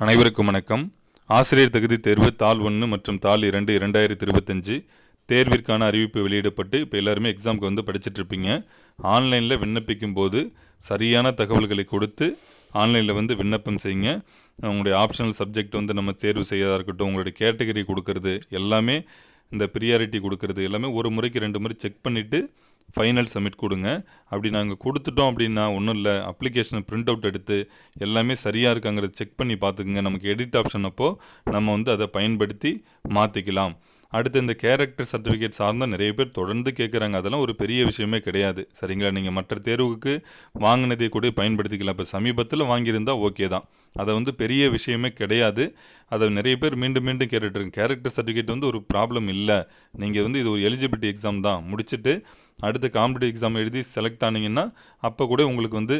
அனைவருக்கும் வணக்கம். ஆசிரியர் தகுதி தேர்வு தாள் ஒன்று மற்றும் தாள் இரண்டு இரண்டாயிரத்தி இருபத்தஞ்சு தேர்விற்கான அறிவிப்பு வெளியிடப்பட்டு இப்போ எல்லாருமே எக்ஸாமுக்கு வந்து படிச்சுட்ருப்பீங்க ஆன்லைனில் விண்ணப்பிக்கும் போது சரியான தகவல்களை கொடுத்து ஆன்லைனில் வந்து விண்ணப்பம் செய்யுங்க. உங்களுடைய ஆப்ஷனல் சப்ஜெக்ட் வந்து நம்ம தேர்வு செய்யறதா இருக்கட்டும் உங்களுடைய கேட்டகரி கொடுக்கறது எல்லாமே இந்த ப்ரியாரிட்டி கொடுக்கறது எல்லாமே ஒரு முறைக்கு ரெண்டு முறை செக் பண்ணிவிட்டு ஃபைனல் சப்மிட் கொடுங்க. அப்படி நாங்கள் கொடுத்துட்டோம் அப்படின்னா ஒன்றும் இல்லை. அப்ளிகேஷனை பிரிண்ட் அவுட் எடுத்து எல்லாமே சரியாக இருக்காங்கிறத செக் பண்ணி பார்த்துக்குங்க. நமக்கு எடிட் ஆப்ஷன் அப்போது நம்ம வந்து அதை பயன்படுத்தி மாற்றிக்கலாம் அடுத்து இந்த கேரக்டர் சர்டிஃபிகேட் சார்ந்த நிறைய பேர் தொடர்ந்து கேட்குறாங்க அதெல்லாம் ஒரு பெரிய விஷயமே கிடையாது. சரிங்களா? நீங்கள் மற்ற தேர்வுக்கு வாங்கினதை கூட பயன்படுத்திக்கலாம். இப்போ சமீபத்தில் வாங்கியிருந்தால் ஓகே தான். அதை வந்து பெரிய விஷயமே கிடையாது. அதை நிறைய பேர் மீண்டும் மீண்டும் கேட்டுட்ருங்க கேரக்டர் சர்டிஃபிகேட் வந்து ஒரு ப்ராப்ளம் இல்லை. நீங்கள் வந்து இது ஒரு எலிஜிபிலிட்டி எக்ஸாம் தான். முடிச்சுட்டு அடுத்து காம்படிட்டிவ் எக்ஸாம் எழுதி செலக்ட் ஆனீங்கன்னா அப்போ கூட உங்களுக்கு வந்து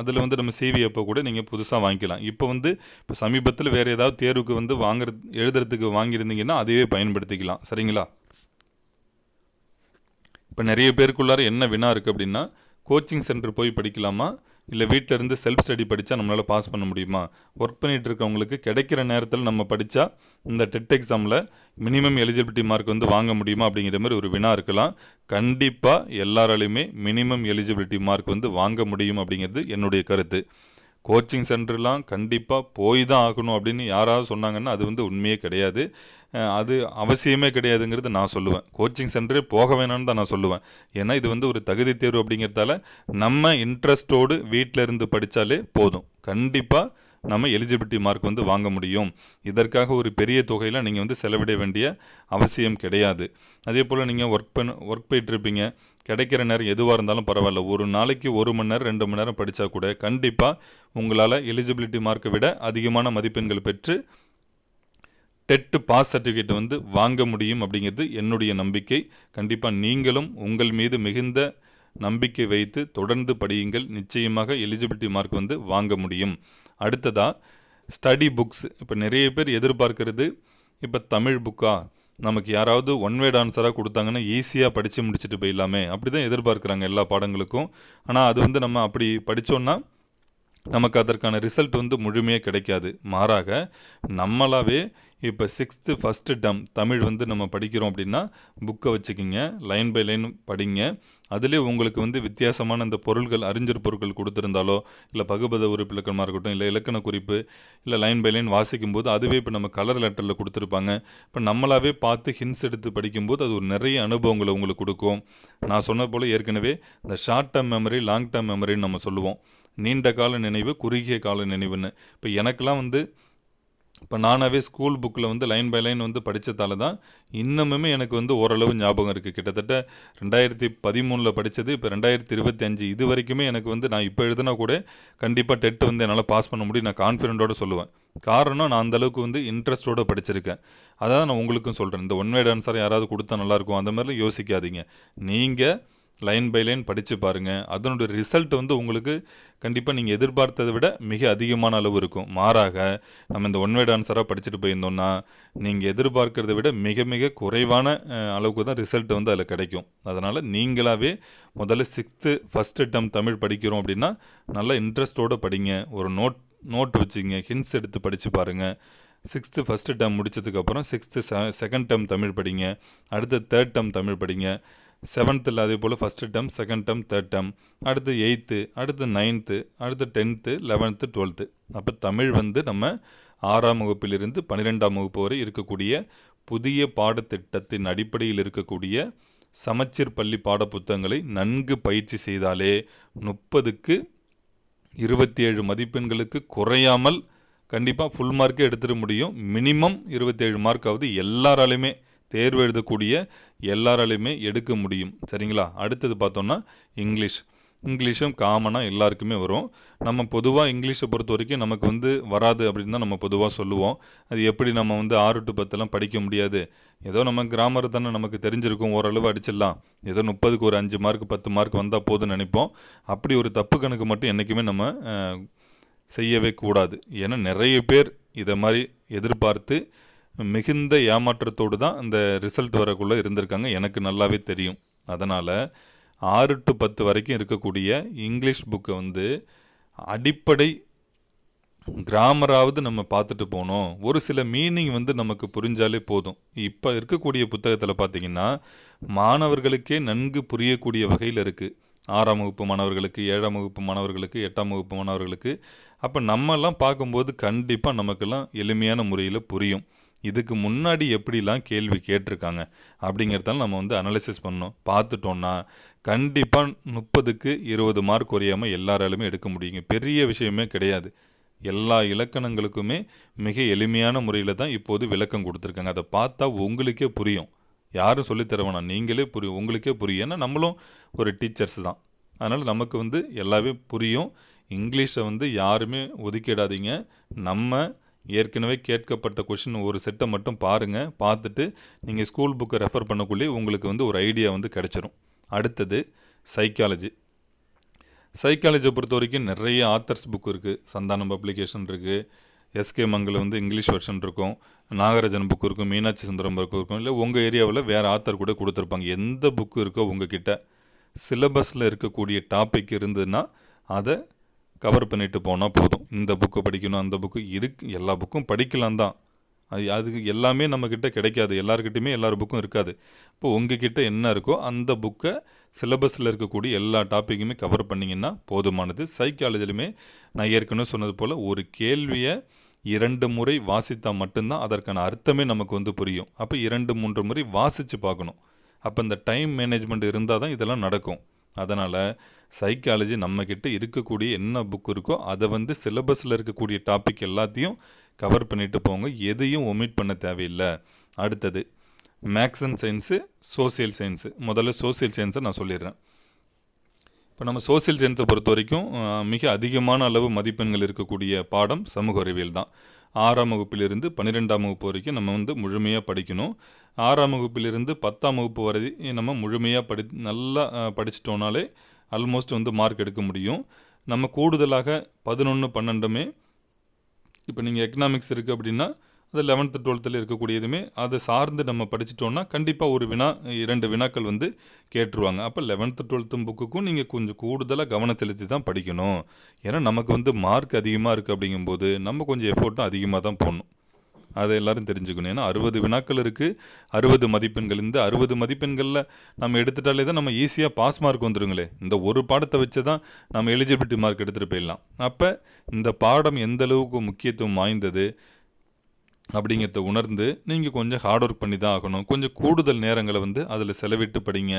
அதில் வந்து நம்ம சிவி அப்போ கூட நீங்கள் புதுசாக வாங்கிக்கலாம். இப்போ வந்து இப்போ சமீபத்தில் வேறு ஏதாவது தேர்வுக்கு வந்து வாங்குற எழுதுறதுக்கு வாங்கியிருந்தீங்கன்னா அதையே பயன்படுத்திக்கலாம். சரிங்களா? இப்போ நிறைய பேருக்குள்ளார என்ன வினா இருக்குது அப்படின்னா கோச்சிங் சென்டர் போய் படிக்கலாமா? இல்லை வீட்டிலேருந்து செல்ஃப் ஸ்டடி படித்தா நம்மளால் பாஸ் பண்ண முடியுமா? ஒர்க் பண்ணிகிட்டு இருக்கவங்களுக்கு கிடைக்கிற நேரத்தில் நம்ம படித்தா இந்த டெட் எக்ஸாமில் மினிமம் எலிஜிபிலிட்டி மார்க் வந்து வாங்க முடியுமா அப்படிங்கிற மாதிரி ஒரு வினா இருக்கலாம். கண்டிப்பாக எல்லாராலையுமே மினிமம் எலிஜிபிலிட்டி மார்க் வந்து வாங்க முடியும் அப்படிங்கிறது என்னுடைய கருத்து. கோச்சிங் சென்டர்லாம் கண்டிப்பாக போய் தான் ஆகணும் அப்படின்னு யாராவது சொன்னாங்கன்னா அது வந்து உண்மையே கிடையாது. அது அவசியமே கிடையாதுங்கிறது நான் சொல்லுவேன். கோச்சிங் சென்டரே போக வேணாம்னு தான் நான் சொல்லுவேன். ஏன்னா இது வந்து ஒரு தகுதி தேர்வு அப்படிங்கிறதால நம்ம இன்ட்ரெஸ்டோடு வீட்டில் இருந்து படித்தாலே போதும். கண்டிப்பாக நம்ம எலிஜிபிலிட்டி மார்க் வந்து வாங்க முடியும். இதற்காக ஒரு பெரிய தொகையில் நீங்கள் வந்து செலவிட வேண்டிய அவசியம் கிடையாது. அதே போல் நீங்கள் ஒர்க் பண்ண ஒர்க் போயிட்டுருப்பீங்க கிடைக்கிற நேரம் எதுவாக இருந்தாலும் பரவாயில்ல. ஒரு நாளைக்கு ஒரு மணி நேரம் ரெண்டு மணி நேரம் படித்தா கூட கண்டிப்பாக உங்களால் எலிஜிபிலிட்டி மார்க்கை விட அதிகமான மதிப்பெண்கள் பெற்று டெட்டு பாஸ் சர்டிஃபிகேட் வந்து வாங்க முடியும் அப்படிங்கிறது என்னுடைய நம்பிக்கை. கண்டிப்பாக நீங்களும் உங்கள் மீது மிகுந்த நம்பிக்கை வைத்து தொடர்ந்து படியுங்கள். நிச்சயமாக எலிஜிபிலிட்டி மார்க் வந்து வாங்க முடியும். அடுத்ததாக ஸ்டடி புக்ஸ் இப்போ நிறைய பேர் எதிர்பார்க்கறது இப்போ தமிழ் புக்கா நமக்கு யாராவது ஒன் வேர்ட் ஆன்சராக கொடுத்தாங்கன்னா ஈஸியாக படித்து முடிச்சுட்டு போயிடலாமே. அப்படி தான் எதிர்பார்க்குறாங்க எல்லா பாடங்களுக்கும். ஆனால் அது வந்து நம்ம அப்படி படித்தோன்னா நமக்கு அதற்கான ரிசல்ட் வந்து முழுமையாக கிடைக்காது. மாறாக நம்மளாவே இப்போ சிக்ஸ்த்து ஃபஸ்ட்டு டம் தமிழ் வந்து நம்ம படிக்கிறோம் அப்படின்னா புக்கை வச்சுக்கிங்க லைன் பை லைன் படிங்க. அதிலே உங்களுக்கு வந்து வித்தியாசமான இந்த பொருள்கள் அறிஞர் பொருட்கள் கொடுத்துருந்தாலோ இல்லை பகுபத உறுப்பிலக்கணமாக இருக்கட்டும் இல்லை இலக்கண குறிப்பு இல்லை லைன் பை லைன் வாசிக்கும்போது அதுவே இப்போ நம்ம கலர் லெட்டரில் கொடுத்துருப்பாங்க. இப்போ நம்மளாவே பார்த்து ஹின்ஸ் எடுத்து படிக்கும்போது அது ஒரு நிறைய அனுபவங்களை உங்களுக்கு கொடுக்கும். நான் சொன்ன போல் ஏற்கனவே இந்த short term memory long term மெமரின்னு நம்ம சொல்லுவோம். நீண்ட கால நினைவு குறுகிய கால நினைவுன்னு. இப்போ எனக்கெலாம் வந்து இப்போ நானாகவே ஸ்கூல் புக்கில் வந்து லைன் பை லைன் வந்து படித்ததால தான் இன்னமுமே எனக்கு வந்து ஓரளவு ஞாபகம் இருக்குது கிட்டத்தட்ட ரெண்டாயிரத்தி பதிமூணில் படித்தது இப்போ ரெண்டாயிரத்தி இருபத்தி அஞ்சு இது வரைக்குமே எனக்கு வந்து நான் இப்போ எழுதினா கூட கண்டிப்பாக டெட் வந்து என்னால் பாஸ் பண்ண முடியும். நான் கான்ஃபிடென்ட்டோட சொல்லுவேன். காரணம் நான் அந்தளவுக்கு வந்து இன்ட்ரெஸ்ட்டோடு படிச்சிருக்கேன். அதான் நான் உங்களுக்கும் சொல்கிறேன் இந்த ஒன் வேட் ஆன்சர் யாராவது கொடுத்தா நல்லாயிருக்கும் அந்த மாதிரிலாம் யோசிக்காதீங்க. நீங்கள் லைன் பை லைன் படித்து பாருங்கள் அதனுடைய ரிசல்ட் வந்து உங்களுக்கு கண்டிப்பாக நீங்கள் எதிர்பார்த்ததை விட மிக அதிகமான அளவு இருக்கும். மாறாக நம்ம இந்த ஒன் வேர்ட் ஆன்சராக படிச்சுட்டு போயிருந்தோம்னா நீங்கள் எதிர்பார்க்கிறத விட மிக மிக குறைவான அளவுக்கு தான் ரிசல்ட் வந்து அதில் கிடைக்கும். அதனால் நீங்களாகவே முதல்ல சிக்ஸ்த்து ஃபஸ்ட் டம் தமிழ் படிக்கிறோம் அப்படின்னா நல்லா இன்ட்ரெஸ்ட்டோடு படிங்க. ஒரு நோட் நோட் வச்சுங்க. ஹின்ஸ் எடுத்து படித்து பாருங்கள் சிக்ஸ்த்து ஃபஸ்ட்டு டேர்ம் முடித்ததுக்கப்புறம் சிக்ஸ்த்து செ செகண்ட் டேர்ம் தமிழ் படிங்க. அடுத்து தேர்ட் டேர்ம் தமிழ் படிங்க. செவன்த்தில் அதே போல் first term second term third term அடுத்து எயித்து அடுத்து நைன்த்து அடுத்து டென்த்து லெவன்த்து டுவெல்த்து அப்போ தமிழ் வந்து நம்ம ஆறாம் வகுப்பிலிருந்து பன்னிரெண்டாம் வகுப்பு வரை இருக்கக்கூடிய புதிய பாடத்திட்டத்தின் அடிப்படையில் இருக்கக்கூடிய சமச்சீர் பள்ளி பாடப்புத்தகங்களை நன்கு பயிற்சி செய்தாலே முப்பதுக்கு இருபத்தி ஏழு மதிப்பெண்களுக்கு குறையாமல் கண்டிப்பாக ஃபுல் மார்க்கே எடுத்துட முடியும். மினிமம் இருபத்தேழு மார்க்காவது எல்லாராலையுமே தேர்வு எழுதக்கூடிய எல்லாராலையுமே எடுக்க முடியும். சரிங்களா? அடுத்தது பார்த்தோன்னா இங்கிலீஷ். இங்கிலீஷும் காமனாக எல்லாருக்குமே வரும். நம்ம பொதுவாக இங்கிலீஷை பொறுத்த வரைக்கும் நமக்கு வந்து வராது அப்படின்னு தான் நம்ம பொதுவாக சொல்லுவோம். அது எப்படி நம்ம வந்து ஆறு டு பத்தெல்லாம் படிக்க முடியாது? ஏதோ நம்ம கிராமர் தானே நமக்கு தெரிஞ்சிருக்கும். ஓரளவு அடிச்சிடலாம். ஏதோ முப்பதுக்கு ஒரு அஞ்சு மார்க் பத்து மார்க் வந்தால் போதும்னு நினைப்போம். அப்படி ஒரு தப்பு கணக்கு மட்டும் என்றைக்குமே நம்ம செய்யவே கூடாது. ஏன்னா நிறைய பேர் இதை மாதிரி எதிர்பார்த்து மிகுந்த ஏமாற்றத்தோடு தான் இந்த ரிசல்ட் வரக்குள்ளே இருந்திருக்காங்க. எனக்கு நல்லாவே தெரியும். அதனால் ஆறு டு பத்து வரைக்கும் இருக்கக்கூடிய இங்கிலீஷ் புக்கை வந்து அடிப்படை கிராமராவது நம்ம பார்த்துட்டு போனோம். ஒரு சில மீனிங் வந்து நமக்கு புரிஞ்சாலே போதும். இப்போ இருக்கக்கூடிய புத்தகத்தில் பார்த்தீங்கன்னா மாணவர்களுக்கே நன்கு புரியக்கூடிய வகையில் இருக்குது ஆறாம் வகுப்பு மாணவர்களுக்கு ஏழாம் வகுப்பு மாணவர்களுக்கு எட்டாம் வகுப்பு மாணவர்களுக்கு. அப்போ நம்மெல்லாம் பார்க்கும்போது கண்டிப்பாக நமக்கெல்லாம் எளிமையான முறையில் புரியும். இதுக்கு முன்னாடி எப்படிலாம் கேள்வி கேட்டிருக்காங்க அப்படிங்கிறதால நம்ம வந்து அனலைசிஸ் பண்ணோம் பார்த்துட்டோன்னா கண்டிப்பாக முப்பதுக்கு இருபது மார்க் குறையாமல் எல்லாராலுமே எடுக்க முடியுங்க. பெரிய விஷயமே கிடையாது. எல்லா இலக்கணங்களுக்குமே மிக எளிமையான முறையில் தான் இப்போது விளக்கம் கொடுத்துருக்காங்க. அதை பார்த்தா உங்களுக்கே புரியும். யாரும் சொல்லித் நீங்களே புரியும் உங்களுக்கே புரியும். ஏன்னா நம்மளும் ஒரு டீச்சர்ஸ் தான். அதனால் நமக்கு வந்து எல்லாமே புரியும். இங்கிலீஷை வந்து யாருமே ஒதுக்கிடாதீங்க. நம்ம ஏற்கனவே கேட்கப்பட்ட கொஷின் ஒரு செட்டை மட்டும் பாருங்கள் பார்த்துட்டு நீங்கள் ஸ்கூல் புக்கை ரெஃபர் பண்ணக்குள்ளே உங்களுக்கு வந்து ஒரு ஐடியா வந்து கிடச்சிரும். அடுத்தது சைக்காலஜி சைக்காலஜியை பொறுத்த வரைக்கும் நிறைய ஆத்தர்ஸ் புக் இருக்குது சந்தானம் பப்ளிகேஷன் இருக்குது எஸ்கே மங்கல் வந்து இங்கிலீஷ் வெர்ஷன் இருக்கும். நாகராஜன் புக் இருக்கும். மீனாட்சி சுந்தரம் புக் இருக்கும். இல்லை உங்கள் ஏரியாவில் வேறு ஆத்தர் கூட கொடுத்துருப்பாங்க. எந்த புக்கு இருக்கோ உங்ககிட்ட. சிலபஸில் இருக்கக்கூடிய டாபிக் இருந்ததுன்னா அதை கவர் பண்ணிட்டு போனால் போதும். இந்த புக்கு படிக்கணும் அந்த புக்கு இருக்கு எல்லா புக்கும் படிக்கலாம் தான். அது அதுக்கு எல்லாமே நம்மக்கிட்ட கிடைக்காது. எல்லாருக்கிட்டையுமே எல்லார் புக்கும் இருக்காது. இப்போ உங்ககிட்ட என்ன இருக்கோ அந்த புக்கை சிலபஸில் இருக்கக்கூடிய எல்லா டாப்பிக்குமே கவர் பண்ணிங்கன்னா போதுமானது. சைக்காலஜிலுமே நான் ஏற்கனவே சொன்னது போல் ஒரு கேள்வியை இரண்டு முறை வாசித்தால் மட்டும்தான் அதற்கான அர்த்தமே நமக்கு வந்து புரியும். அப்போ இரண்டு மூன்று முறை வாசித்து பார்க்கணும். அப்போ இந்த டைம் மேனேஜ்மெண்ட் இருந்தால் தான் இதெல்லாம் நடக்கும். அதனால் சைக்காலஜி நம்மக்கிட்ட இருக்கக்கூடிய என்ன புக் இருக்கோ அதை வந்து சிலபஸில் இருக்கக்கூடிய டாபிக் எல்லாத்தையும் கவர் பண்ணிட்டு போங்க. எதையும் ஒமிட் பண்ண தேவையில்லை. அடுத்தது maths and science social science முதல்ல சோசியல் சயின்ஸை நான் சொல்லிடுறேன். இப்போ நம்ம சோசியல் சயின்ஸை பொறுத்த வரைக்கும் மிக அதிகமான அளவு மதிப்பெண்கள் இருக்கக்கூடிய பாடம் சமூக அறிவியல் தான். ஆறாம் வகுப்பிலிருந்து பன்னிரெண்டாம் வகுப்பு வரைக்கும் நம்ம வந்து முழுமையாக படிக்கணும். ஆறாம் வகுப்பிலிருந்து பத்தாம் வகுப்பு வரை நம்ம முழுமையாக படி நல்லா படிச்சிட்டோம்னாலே ஆல்மோஸ்ட் வந்து மார்க் எடுக்க முடியும். நம்ம கூடுதலாக பதினொன்று பன்னெண்டுமே இப்போ நீங்கள் எக்கனாமிக்ஸ் இருக்குது அப்படின்னா அது லெவன்த்து டுவெல்த்தில் இருக்கக்கூடியதுமே அதை சார்ந்து நம்ம படிச்சிட்டோம்னா கண்டிப்பாக ஒரு வினா இரண்டு வினாக்கள் வந்து கேட்டுருவாங்க. அப்போ லெவன்த்து டுவெல்த்தும் புக்குக்கும் நீங்கள் கொஞ்சம் கூடுதலாக கவனம் செலுத்தி தான் படிக்கணும். ஏன்னா நமக்கு வந்து மார்க் அதிகமாக இருக்குது அப்படிங்கும்போது நம்ம கொஞ்சம் எஃபோர்ட்டும் அதிகமாக தான் போடணும். அதை எல்லாரும் தெரிஞ்சுக்கணும். ஏன்னா அறுபது வினாக்கள் இருக்குது அறுபது மதிப்பெண்கள். இந்த அறுபது மதிப்பெண்களில் நம்ம எடுத்துட்டாலே தான் நம்ம ஈஸியாக பாஸ் மார்க் வந்துடுங்களே இந்த ஒரு பாடத்தை வச்சு தான் நம்ம எலிஜிபிலிட்டி மார்க் எடுத்துகிட்டு போயிடலாம். அப்போ இந்த பாடம் எந்த அளவுக்கு முக்கியத்துவம் வாய்ந்தது அப்படிங்கிறத உணர்ந்து நீங்கள் கொஞ்சம் ஹார்ட் ஒர்க் பண்ணி தான் ஆகணும். கொஞ்சம் கூடுதல் நேரங்களை வந்து அதில் செலவிட்டு படிங்க.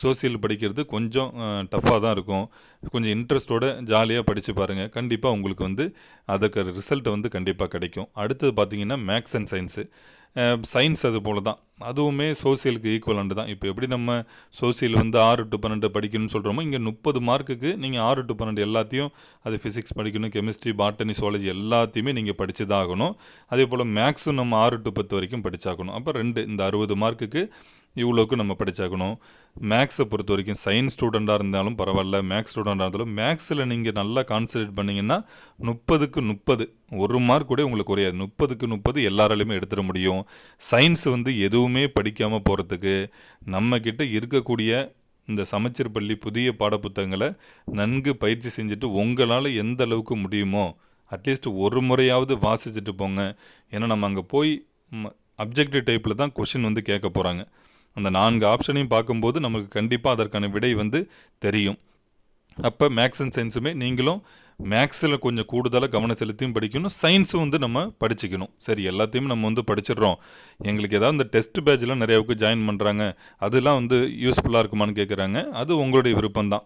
சோசியல் படிக்கிறது கொஞ்சம் டஃப்பாக தான் இருக்கும். கொஞ்சம் இன்ட்ரெஸ்ட்டோட ஜாலியாக படித்து பாருங்கள் கண்டிப்பாக உங்களுக்கு வந்து அதுக்கு ரிசல்ட் வந்து கண்டிப்பாக கிடைக்கும். அடுத்தது பார்த்தீங்கன்னா மேக்ஸ் அண்ட் சயின்ஸு சயின்ஸ் அது போல தான் அதுவுமே சோசியலுக்கு ஈக்குவலண்ட் தான். இப்போ எப்படி நம்ம சோசியல் வந்து ஆறு டு பன்னெண்டு படிக்கணும்னு சொல்கிறோமோ இங்கே முப்பது மார்க்குக்கு நீங்கள் ஆறு டு பன்னெண்டு எல்லாத்தையும் அது ஃபிசிக்ஸ் படிக்கணும் கெமிஸ்ட்ரி பாட்டனி சுவாலஜி எல்லாத்தையுமே நீங்கள் படித்து தான் ஆகணும் அதே போல் மேக்ஸும் நம்ம ஆறு டு பத்து வரைக்கும் படித்தாகணும் அப்போ ரெண்டு இந்த அறுபது மார்க்குக்கு இவ்வளோக்கு நம்ம படிச்சாகணும். மேக்ஸை பொறுத்த வரைக்கும் சயின்ஸ் ஸ்டூடெண்ட்டாக இருந்தாலும் பரவாயில்ல மேக்ஸ் ஸ்டூடெண்ட்டாக இருந்தாலும் மேக்ஸில் நீங்கள் நல்லா கான்சன்ட்ரேட் பண்ணிங்கன்னா முப்பதுக்கு முப்பது ஒரு மார்க் கூட உங்களுக்கு குறையாது. முப்பதுக்கு முப்பது எல்லாராலையுமே எடுத்துட முடியும். சயின்ஸ் வந்து எதுவும் படிக்காமல் போகிறதுக்கு நம்மக்கிட்ட இருக்கக்கூடிய இந்த சமச்சீர் பள்ளி புதிய பாடப்புத்தகங்களை நன்கு பயிற்சி செஞ்சுட்டு உங்களால் எந்த அளவுக்கு முடியுமோ அட்லீஸ்ட் ஒரு முறையாவது வாசிச்சுட்டு போங்க. ஏன்னா நம்ம அங்கே போய் அப்ஜெக்டிவ் டைப்பில் தான் கொஷின் வந்து கேட்க போகிறாங்க அந்த நான்கு ஆப்ஷனையும் பார்க்கும்போது நமக்கு கண்டிப்பாக அதற்கான விடை வந்து தெரியும். அப்போ மேக்ஸ் அண்ட் சயின்ஸுமே நீங்களும் மேக்ஸில் கொஞ்சம் கூடுதலாக கவனம் செலுத்தியும் படிக்கணும். சயின்ஸும் வந்து நம்ம படிச்சுக்கணும். சரி எல்லாத்தையும் நம்ம வந்து படிச்சிடுறோம். எங்களுக்கு ஏதாவது இந்த டெஸ்ட் பேட்ச்லாம் நிறையாவுக்கு ஜாயின் பண்ணுறாங்க அதெல்லாம் வந்து யூஸ்ஃபுல்லாக இருக்குமான்னு கேட்குறாங்க அது உங்களுடைய விருப்பம் தான்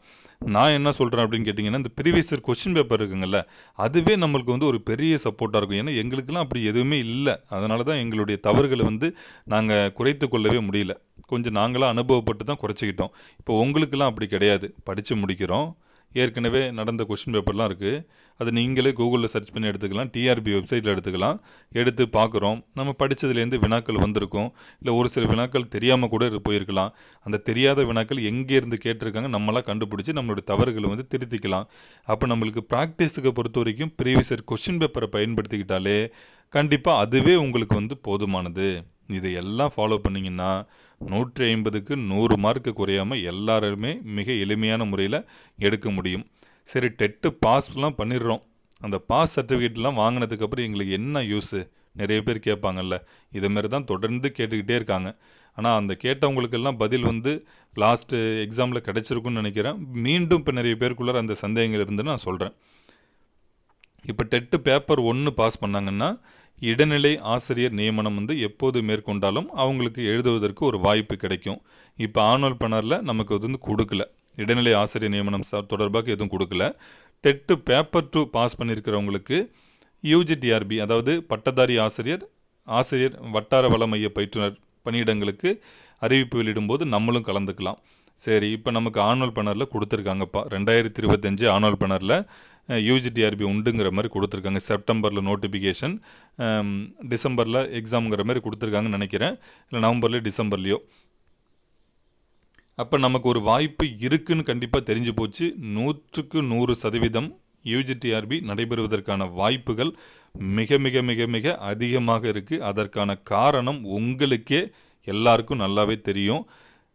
நான் என்ன சொல்கிறேன் அப்படின்னு கேட்டிங்கன்னா இந்த ப்ரீவியஸ் இயர் கொஷின் பேப்பர் இருக்குங்கள்ல அதுவே நம்மளுக்கு வந்து ஒரு பெரிய சப்போர்ட்டாக இருக்கும். ஏன்னா எங்களுக்கெல்லாம் அப்படி எதுவுமே இல்லை. அதனால தான் எங்களுடைய தவறுகளை வந்து நாங்கள் குறைத்து கொள்ளவே முடியல. கொஞ்சம் நாங்களாம் அனுபவப்பட்டு தான் குறைச்சிக்கிட்டோம். இப்போ உங்களுக்கெல்லாம் அப்படி கிடையாது. படித்து முடிக்கிறோம். ஏற்கனவே நடந்த கொஷின் பேப்பர்லாம் இருக்குது அது நீங்களே கூகுளில் சர்ச் பண்ணி எடுத்துக்கலாம். டிஆர்பி வெப்சைட்டில் எடுத்துக்கலாம். எடுத்து பார்க்குறோம். நம்ம படித்ததுலேருந்து வினாக்கள் வந்திருக்கும். இல்லை ஒரு சில வினாக்கள் தெரியாமல் கூட போயிருக்கலாம். அந்த தெரியாத வினாக்கள் எங்கேருந்து கேட்டிருக்காங்க நம்மளாம் கண்டுபிடிச்சி நம்மளுடைய தவறுகளை வந்து திருத்திக்கலாம். அப்போ நம்மளுக்கு ப்ராக்டிஸுக்கு பொறுத்த வரைக்கும் ப்ரீவியஸ் கொஷின் பேப்பரை பயன்படுத்திக்கிட்டாலே கண்டிப்பாக அதுவே உங்களுக்கு வந்து போதுமானது. இதையெல்லாம் ஃபாலோ பண்ணிங்கன்னா நூற்றி ஐம்பதுக்கு நூறு மார்க்கு குறையாமல் எல்லாருமே மிக எளிமையான முறையில் எடுக்க முடியும். சரி டெட்டு பாஸ்லாம் பண்ணிடுறோம். அந்த பாஸ் சர்டிஃபிகேட்லாம் வாங்கினதுக்கப்புறம் எங்களுக்கு என்ன யூஸு நிறைய பேர் கேட்பாங்கல்ல. இதுமாரி தான் தொடர்ந்து கேட்டுக்கிட்டே இருக்காங்க. ஆனால் அந்த கேட்டவங்களுக்கெல்லாம் பதில் வந்து லாஸ்ட்டு எக்ஸாமில் கிடச்சிருக்குன்னு நினைக்கிறேன். மீண்டும் இப்போ நிறைய பேருக்குள்ளார அந்த சந்தேகங்கள் இருந்துன்னு நான் சொல்கிறேன் இப்போ டெட்டு பேப்பர் ஒன்று பாஸ் பண்ணாங்கன்னா இடைநிலை ஆசிரியர் நியமனம் வந்து எப்போது மேற்கொண்டாலும் அவங்களுக்கு எழுதுவதற்கு ஒரு வாய்ப்பு கிடைக்கும். இப்போ ஆனுவல் பனரில் நமக்கு அது வந்து கொடுக்கல. இடைநிலை ஆசிரியர் நியமனம் தொடர்பாக எதுவும் கொடுக்கல. டெட்டு பேப்பர் டூ பாஸ் பண்ணியிருக்கிறவங்களுக்கு யூஜிடிஆர்பி அதாவது பட்டதாரி ஆசிரியர் ஆசிரியர் வட்டார வள மைய பயிற்றுனர் பணியிடங்களுக்கு அறிவிப்பு வெளியிடும்போது நம்மளும் கலந்துக்கலாம். சரி இப்போ நமக்கு ஆனுவல் பண்ணரில் கொடுத்துருக்காங்கப்பா. ரெண்டாயிரத்தி இருபத்தஞ்சு ஆனுவல் பண்ணரில் யூஜிடிஆர்பி உண்டுங்கிற மாதிரி கொடுத்துருக்காங்க. செப்டம்பரில் நோட்டிஃபிகேஷன் டிசம்பரில் எக்ஸாம்ங்கிற மாதிரி கொடுத்துருக்காங்கன்னு நினைக்கிறேன். இல்லை நவம்பர்லேயோ டிசம்பர்லேயோ அப்போ நமக்கு ஒரு வாய்ப்பு இருக்குன்னு கண்டிப்பாக தெரிஞ்சு போச்சு. நூற்றுக்கு நூறு சதவீதம் யூஜிடிஆர்பி நடைபெறுவதற்கான வாய்ப்புகள் மிக மிக மிக மிக அதிகமாக இருக்குது அதற்கான காரணம் உங்களுக்கே எல்லாருக்கும் நல்லாவே தெரியும்.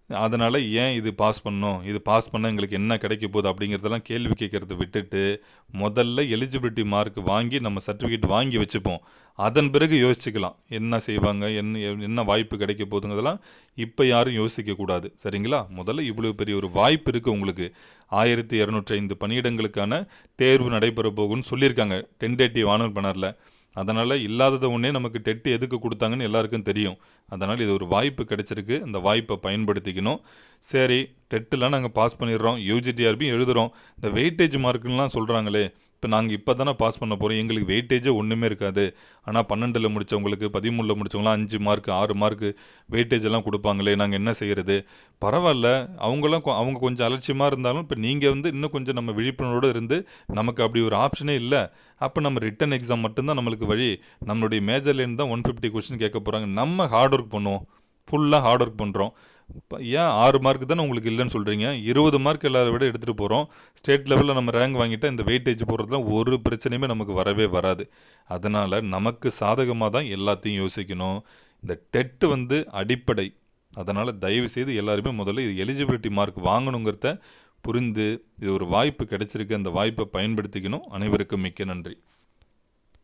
அதனால் ஏன் இது பாஸ் பண்ணோம் இது பாஸ் பண்ணால் எங்களுக்கு என்ன கிடைக்க போகுது அப்படிங்கிறதெல்லாம் கேள்வி கேட்குறத விட்டுட்டு முதல்ல எலிஜிபிலிட்டி மார்க் வாங்கி நம்ம சர்டிஃபிகேட் வாங்கி வச்சுப்போம். அதன் பிறகு யோசிச்சுக்கலாம். என்ன செய்வாங்க? என்ன என்ன வாய்ப்பு கிடைக்க போகுதுங்கிறதெல்லாம் இப்போ யாரும் யோசிக்கக்கூடாது சரிங்களா? முதல்ல இவ்வளோ பெரிய ஒரு வாய்ப்பு இருக்குது உங்களுக்கு. ஆயிரத்தி இரநூற்றி ஐந்து பணியிடங்களுக்கான தேர்வு நடைபெற போகும்னு சொல்லியிருக்காங்க. டென்டேட்டிவ் ஆனர் பண்ணரில். அதனால் இல்லாததை ஒன்றே நமக்கு டெட்டு எதுக்கு கொடுத்தாங்கன்னு எல்லாருக்கும் தெரியும். அதனால் இது ஒரு வாய்ப்பு கிடைச்சிருக்கு. அந்த வாய்ப்பை பயன்படுத்திக்கணும். சரி டெட்டெலாம் நாங்கள் பாஸ் பண்ணிடுறோம். யூஜிடிஆர்பி எழுதுகிறோம் இந்த வெயிட்டேஜ் மார்க்குலாம் சொல்கிறாங்களே இப்போ நாங்கள் இப்போ தானே பாஸ் பண்ண போகிறோம் எங்களுக்கு வெயிட்டேஜே ஒன்றுமே இருக்காது. ஆனால் பன்னெண்டில் முடித்தவங்களுக்கு பதிமூணில் முடித்தவங்களாம் அஞ்சு மார்க் ஆறு மார்க்கு வெயிட்டேஜ் எல்லாம் கொடுப்பாங்களே நாங்கள் என்ன செய்கிறது பரவாயில்ல. அவங்களாம் கொ- அவங்க கொஞ்சம் அலட்சியமாக இருந்தாலும் இப்போ நீங்கள் வந்து இன்னும் கொஞ்சம் நம்ம விழிப்புணர்வோடு இருந்து நமக்கு அப்படி ஒரு ஆப்ஷனே இல்லை. அப்போ நம்ம ரிட்டன் எக்ஸாம் மட்டும்தான் நம்மளுக்கு வழி. நம்மளுடைய மேஜர்லேருந்து தான் ஒன் ஃபிஃப்டி கொஸ்டின் கேட்க போகிறாங்க நம்ம ஹார்ட் ஒர்க் பண்ணுவோம். ஃபுல்லாக ஹார்ட் ஒர்க் பண்ணுறோம் ஏன் ஆறு மார்க் தானே உங்களுக்கு இல்லைன்னு சொல்கிறீங்க இருபது மார்க் எல்லாரை விட எடுத்துகிட்டு போகிறோம் ஸ்டேட் லெவலில் நம்ம ரேங்க் வாங்கிட்டா இந்த வெயிட்டேஜ் போகிறதுலாம் ஒரு பிரச்சனையுமே நமக்கு வரவே வராது. அதனால் நமக்கு சாதகமாக தான் எல்லாத்தையும் யோசிக்கணும். இந்த டெட்டு வந்து அடிப்படை. அதனால் தயவு செய்து எல்லாருமே முதல்ல இது எலிஜிபிலிட்டி மார்க் வாங்கணுங்கிறத புரிந்து இது ஒரு வாய்ப்பு கிடைச்சிருக்கு. அந்த வாய்ப்பை பயன்படுத்திக்கணும். அனைவருக்கும் மிக்க நன்றி.